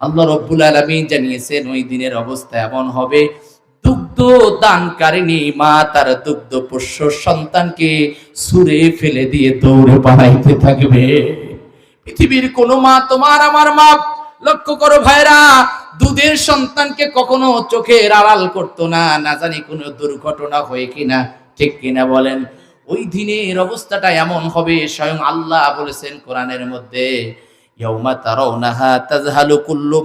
আল্লাহ রব্বুল আলামিন জানিয়েছেন, ওই দিনের অবস্থা এমন হবে। দুগ্ধ দানকারিণী মা, তার দুগ্ধ পোষ্য সন্তানকে সুরে ফেলে দিয়ে দৌড়ে পালাইতে থাকবে। পৃথিবীর কোন মা, তোমার আমার মা, লক্ষ্য করো ভাইরা, দুধের সন্তানকে কখনো চোখের আড়াল করতো না না জানি কোনো দুর্ঘটনা হয়ে কিনা, ঠিক কিনা বলেন। ওই দিনের অবস্থাটা এমন হবে, স্বয়ং আল্লাহ বলেছেন কোরআনের মধ্যে। কুল্লু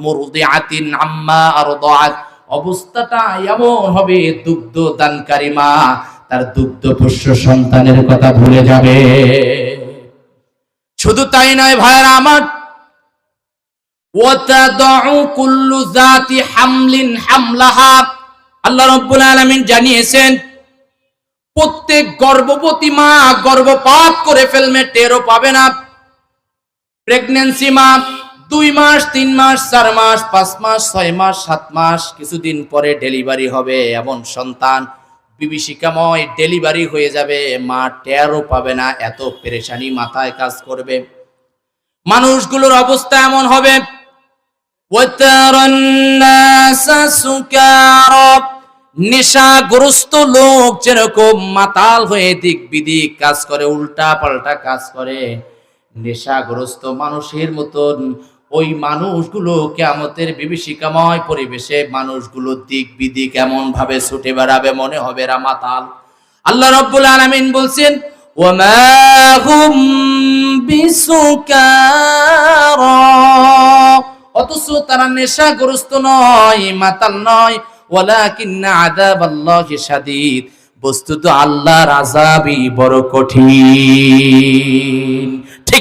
অবস্থাটা এমন হবে, দুগ্ধ দানকারী মা তার দুগ্ধ সন্তানের কথা ভুলে যাবে। শুধু তাই নয় ভাইরা আমার আল্লাহ জানিয়েছেন, প্রত্যেক গর্ভবতী মা গর্ভপাত করে ফেলবে টেরও পাবে না। প্রেগনেন্সি মাপ দুই মাস, তিন মাস, চার মাস, পাঁচ মাস, ছয় মাস, সাত মাস, কিছুদিন পরে ডেলিভারি হবে এমন সন্তান। বিভীষিকাময় ডেলিভারি হয়ে যাবে, মা টেরও পাবে না, এত পেরেশানি মাথায় কাজ করবে। মানুষগুলোর অবস্থা এমন হবে। নেশাগ্রস্ত লোক যেরকম মাতাল হয়ে দিক বিদিক কাজ করে উল্টা পাল্টা কাজ করে। নেশাগ্রস্ত মানুষের মতন ওই মানুষগুলো কেমতের বিভীষিকাময় পরিবেশে মানুষগুলো দিক বিদিক এমন ভাবে ছুটে বেড়াবে মনে হবে এরা মাতাল। আল্লাহ রব্বুল আলামিন বলছেন অথচ তারা নেশাগ্রস্ত নয়, মাতাল নয়। বস্তুত আল্লাহর আযাবই বড় কঠিন।